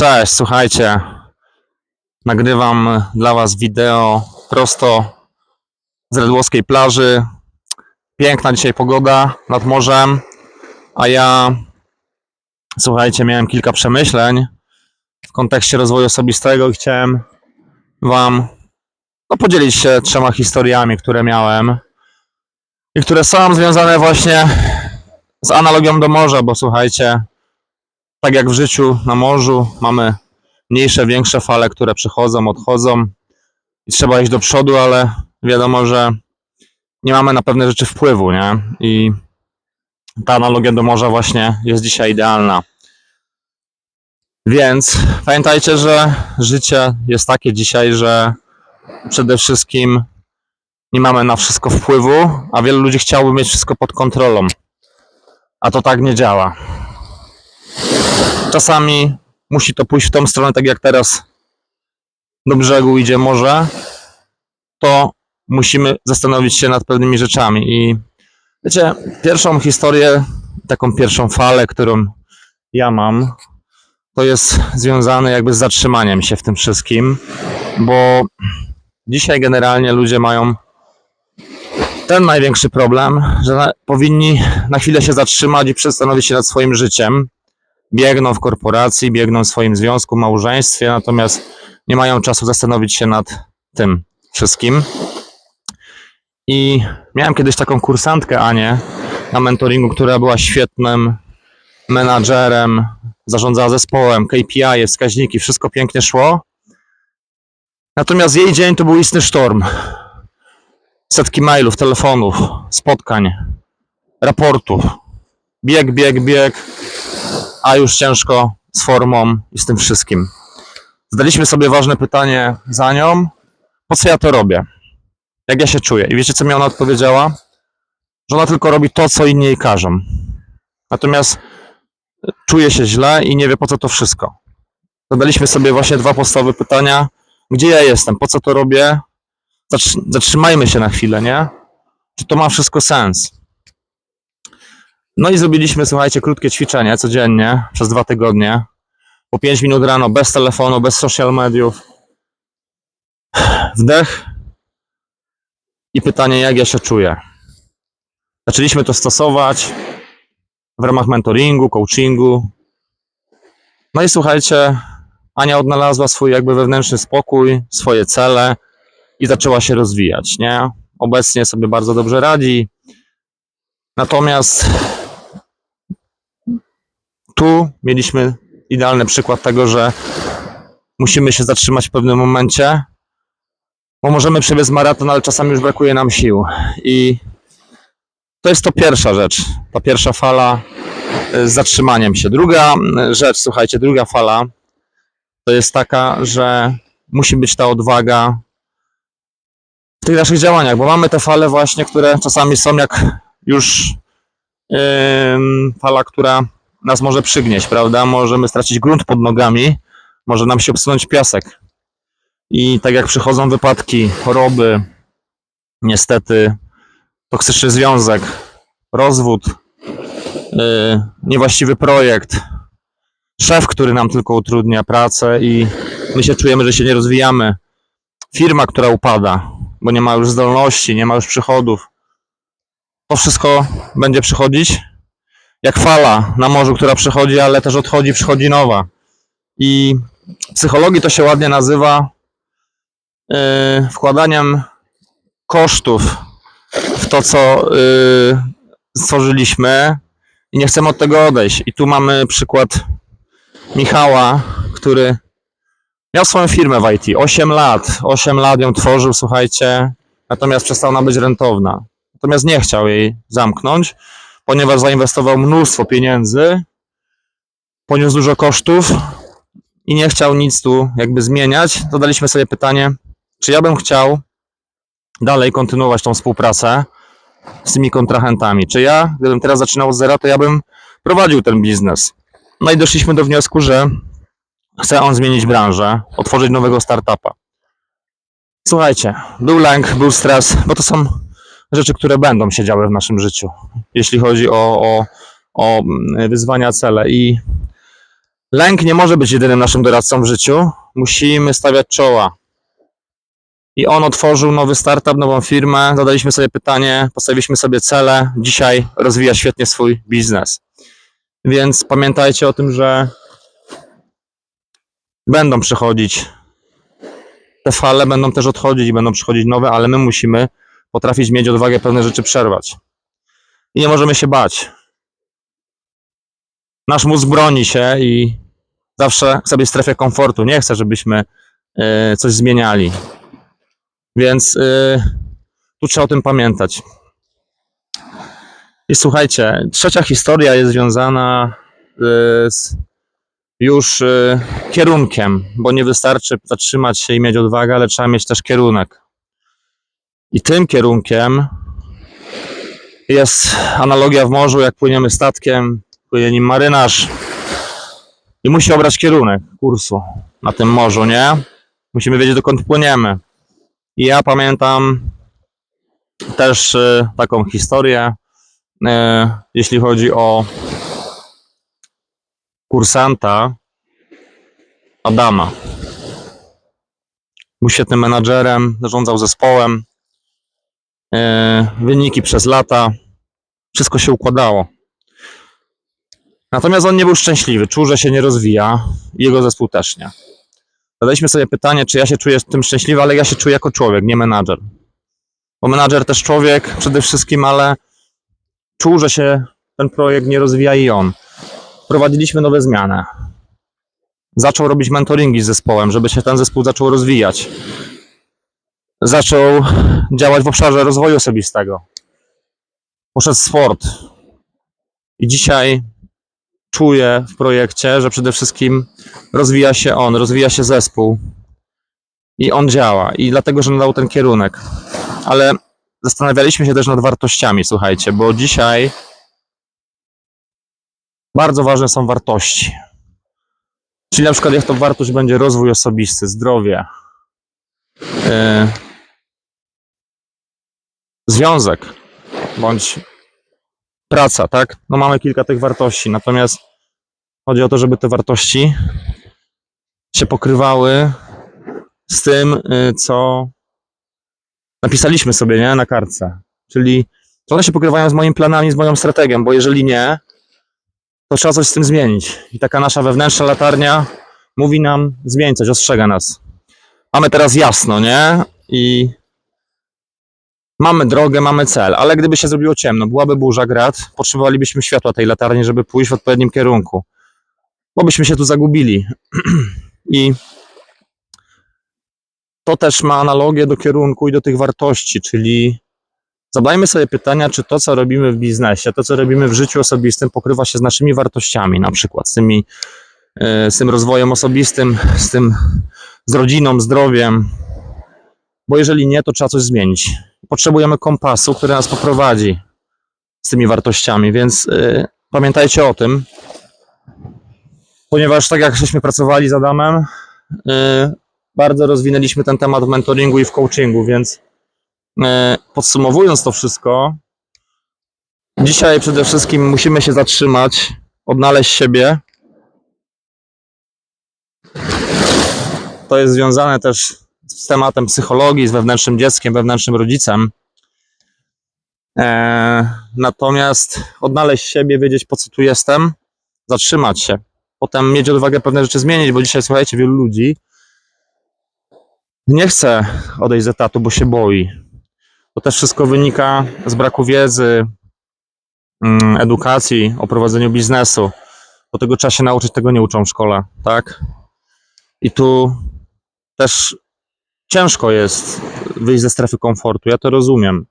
Cześć, słuchajcie. Nagrywam dla Was wideo prosto z Redłowskiej plaży. Piękna dzisiaj pogoda nad morzem, a ja, słuchajcie, miałem kilka przemyśleń w kontekście rozwoju osobistego i chciałem Wam no, podzielić się trzema historiami, które miałem i które są związane właśnie z analogią do morza, bo słuchajcie, tak jak w życiu na morzu, mamy mniejsze, większe fale, które przychodzą, odchodzą i trzeba iść do przodu, ale wiadomo, że nie mamy na pewne rzeczy wpływu, nie? I ta analogia do morza właśnie jest dzisiaj idealna. Więc pamiętajcie, że życie jest takie dzisiaj, że przede wszystkim nie mamy na wszystko wpływu, a wielu ludzi chciałoby mieć wszystko pod kontrolą. A to tak nie działa czasami musi to pójść w tą stronę, tak jak teraz do brzegu idzie morze, to musimy zastanowić się nad pewnymi rzeczami. I wiecie, pierwszą historię, taką pierwszą falę, którą ja mam, to jest związane jakby z zatrzymaniem się w tym wszystkim, bo dzisiaj generalnie ludzie mają ten największy problem, że powinni na chwilę się zatrzymać i zastanowić się nad swoim życiem biegną w korporacji, biegną w swoim związku, małżeństwie, natomiast nie mają czasu zastanowić się nad tym wszystkim. I miałem kiedyś taką kursantkę Anię na mentoringu, która była świetnym menadżerem, zarządzała zespołem, KPI, wskaźniki, wszystko pięknie szło. Natomiast jej dzień to był istny sztorm. Setki mailów, telefonów, spotkań, raportów. Bieg, bieg, bieg a już ciężko z formą i z tym wszystkim. Zadaliśmy sobie ważne pytanie za nią, po co ja to robię? Jak ja się czuję? I wiecie, co mi ona odpowiedziała? Że ona tylko robi to, co inni jej każą. Natomiast czuje się źle i nie wie, po co to wszystko. Zadaliśmy sobie właśnie dwa podstawowe pytania. Gdzie ja jestem? Po co to robię? Zatrzy- Zatrzymajmy się na chwilę, nie? Czy to ma wszystko sens? No i zrobiliśmy, słuchajcie, krótkie ćwiczenie codziennie przez dwa tygodnie. Po 5 minut rano, bez telefonu, bez social mediów. Wdech i pytanie, jak ja się czuję. Zaczęliśmy to stosować w ramach mentoringu, coachingu. No i słuchajcie, Ania odnalazła swój jakby wewnętrzny spokój, swoje cele i zaczęła się rozwijać, nie? Obecnie sobie bardzo dobrze radzi. Natomiast tu mieliśmy idealny przykład tego, że musimy się zatrzymać w pewnym momencie, bo możemy przebiec maraton, ale czasami już brakuje nam sił. I to jest to pierwsza rzecz, ta pierwsza fala y, z zatrzymaniem się. Druga y, rzecz, słuchajcie, druga fala to jest taka, że musi być ta odwaga w tych naszych działaniach, bo mamy te fale właśnie, które czasami są jak już ym, fala, która nas może przygnieść, prawda? Możemy stracić grunt pod nogami, może nam się obsunąć piasek. I tak jak przychodzą wypadki, choroby, niestety toksyczny związek, rozwód, yy, niewłaściwy projekt, szef, który nam tylko utrudnia pracę i my się czujemy, że się nie rozwijamy, firma, która upada, bo nie ma już zdolności, nie ma już przychodów. To wszystko będzie przychodzić jak fala na morzu, która przychodzi, ale też odchodzi, przychodzi nowa. I w psychologii to się ładnie nazywa yy, wkładaniem kosztów w to, co yy, stworzyliśmy i nie chcemy od tego odejść. I tu mamy przykład Michała, który miał swoją firmę w IT. 8 lat. 8 lat ją tworzył, słuchajcie, natomiast przestała ona być rentowna. Natomiast nie chciał jej zamknąć ponieważ zainwestował mnóstwo pieniędzy, poniósł dużo kosztów i nie chciał nic tu jakby zmieniać, zadaliśmy sobie pytanie, czy ja bym chciał dalej kontynuować tą współpracę z tymi kontrahentami. Czy ja, gdybym teraz zaczynał od zera, to ja bym prowadził ten biznes. No i doszliśmy do wniosku, że chce on zmienić branżę, otworzyć nowego startupa. Słuchajcie, był lęk, był stres, bo to są rzeczy, które będą się działy w naszym życiu, jeśli chodzi o, o, o mm, wyzwania, cele. I Lęk nie może być jedynym naszym doradcą w życiu. Musimy stawiać czoła. I on otworzył nowy startup, nową firmę. Zadaliśmy sobie pytanie, postawiliśmy sobie cele. Dzisiaj rozwija świetnie swój biznes. Więc pamiętajcie o tym, że będą przychodzić te fale, będą też odchodzić i będą przychodzić nowe, ale my musimy potrafić mieć odwagę pewne rzeczy przerwać. I nie możemy się bać. Nasz mózg broni się i zawsze chce być w strefie komfortu. Nie chce, żebyśmy y, coś zmieniali. Więc y, tu trzeba o tym pamiętać. I słuchajcie, trzecia historia jest związana y, z już kierunkiem, bo nie wystarczy zatrzymać się i mieć odwagę, ale trzeba mieć też kierunek. I tym kierunkiem jest analogia w morzu, jak płyniemy statkiem, płynie nim marynarz i musi obrać kierunek kursu na tym morzu, nie? Musimy wiedzieć, dokąd płyniemy. I ja pamiętam też y, taką historię, y, jeśli chodzi o kursanta Adama. Był świetnym menadżerem, zarządzał zespołem, wyniki przez lata, wszystko się układało. Natomiast on nie był szczęśliwy, czuł, że się nie rozwija, jego zespół też nie. Zadaliśmy sobie pytanie, czy ja się czuję tym szczęśliwy, ale ja się czuję jako człowiek, nie menadżer. Bo menadżer też człowiek przede wszystkim, ale czuł, że się ten projekt nie rozwija i on. Wprowadziliśmy nowe zmiany. Zaczął robić mentoringi z zespołem, żeby się ten zespół zaczął rozwijać. Zaczął działać w obszarze rozwoju osobistego. Poszedł w sport. I dzisiaj czuję w projekcie, że przede wszystkim rozwija się on, rozwija się zespół i on działa. I dlatego, że nadał ten kierunek. Ale zastanawialiśmy się też nad wartościami, słuchajcie, bo dzisiaj bardzo ważne są wartości. Czyli na przykład jak to wartość będzie rozwój osobisty, zdrowie, yy, związek bądź praca, tak? No mamy kilka tych wartości, natomiast chodzi o to, żeby te wartości się pokrywały z tym, y, co napisaliśmy sobie, nie? Na kartce. Czyli czy one się pokrywają z moimi planami, z moją strategią, bo jeżeli nie, to trzeba coś z tym zmienić. I taka nasza wewnętrzna latarnia mówi nam, zmień coś, ostrzega nas. Mamy teraz jasno, nie? I mamy drogę, mamy cel, ale gdyby się zrobiło ciemno, byłaby burza, grad, potrzebowalibyśmy światła tej latarni, żeby pójść w odpowiednim kierunku. Bo byśmy się tu zagubili. I to też ma analogię do kierunku i do tych wartości, czyli zadajmy sobie pytania, czy to, co robimy w biznesie, to, co robimy w życiu osobistym, pokrywa się z naszymi wartościami, na przykład z, tymi, e, z tym rozwojem osobistym, z tym, z rodziną, zdrowiem. Bo jeżeli nie, to trzeba coś zmienić. Potrzebujemy kompasu, który nas poprowadzi z tymi wartościami, więc y, pamiętajcie o tym, ponieważ tak jak żeśmy pracowali z Adamem, y, bardzo rozwinęliśmy ten temat w mentoringu i w coachingu, więc y, podsumowując to wszystko, dzisiaj przede wszystkim musimy się zatrzymać, odnaleźć siebie. To jest związane też z tematem psychologii, z wewnętrznym dzieckiem, wewnętrznym rodzicem. Eee, natomiast odnaleźć siebie, wiedzieć po co tu jestem, zatrzymać się, potem mieć odwagę pewne rzeczy zmienić, bo dzisiaj słuchajcie, wielu ludzi nie chce odejść z etatu, bo się boi. To też wszystko wynika z braku wiedzy, mm, edukacji o prowadzeniu biznesu. Do tego trzeba się nauczyć, tego nie uczą w szkole, tak? I tu też ciężko jest wyjść ze strefy komfortu, ja to rozumiem,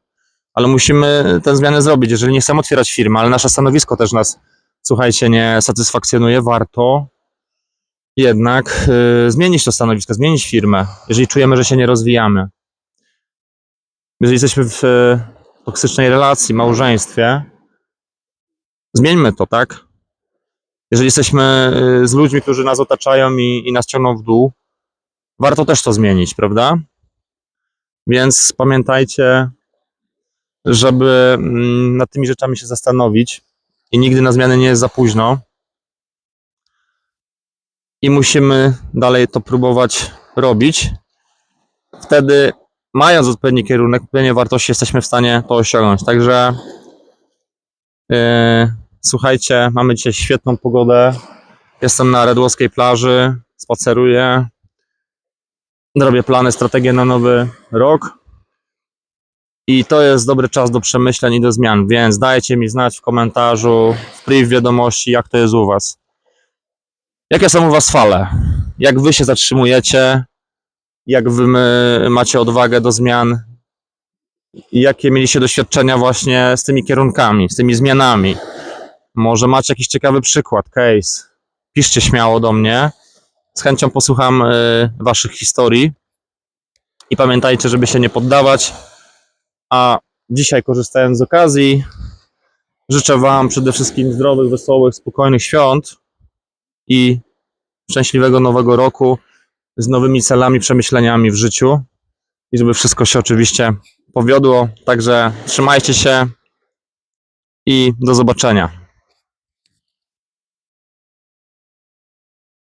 ale musimy tę zmianę zrobić. Jeżeli nie chcemy otwierać firmy, ale nasze stanowisko też nas, słuchajcie, nie satysfakcjonuje, warto jednak y, zmienić to stanowisko, zmienić firmę, jeżeli czujemy, że się nie rozwijamy. Jeżeli jesteśmy w y, toksycznej relacji, małżeństwie, zmieńmy to, tak? Jeżeli jesteśmy y, z ludźmi, którzy nas otaczają i, i nas ciągną w dół, warto też to zmienić, prawda? Więc pamiętajcie, żeby mm, nad tymi rzeczami się zastanowić i nigdy na zmiany nie jest za późno. i musimy dalej to próbować robić. Wtedy, mając odpowiedni kierunek, odpowiednie wartości, jesteśmy w stanie to osiągnąć. Także yy, słuchajcie, mamy dzisiaj świetną pogodę. Jestem na Redłowskiej plaży, spaceruję, robię plany, strategie na nowy rok. I to jest dobry czas do przemyśleń i do zmian, więc dajcie mi znać w komentarzu, w priv wiadomości, jak to jest u Was. Jakie są u Was fale? Jak Wy się zatrzymujecie? Jak Wy macie odwagę do zmian? Jakie mieliście doświadczenia właśnie z tymi kierunkami, z tymi zmianami? Może macie jakiś ciekawy przykład, case? Piszcie śmiało do mnie. Z chęcią posłucham y, Waszych historii. I pamiętajcie, żeby się nie poddawać. A dzisiaj, korzystając z okazji, życzę Wam przede wszystkim zdrowych, wesołych, spokojnych świąt i szczęśliwego nowego roku z nowymi celami, przemyśleniami w życiu i żeby wszystko się oczywiście powiodło. Także trzymajcie się i do zobaczenia.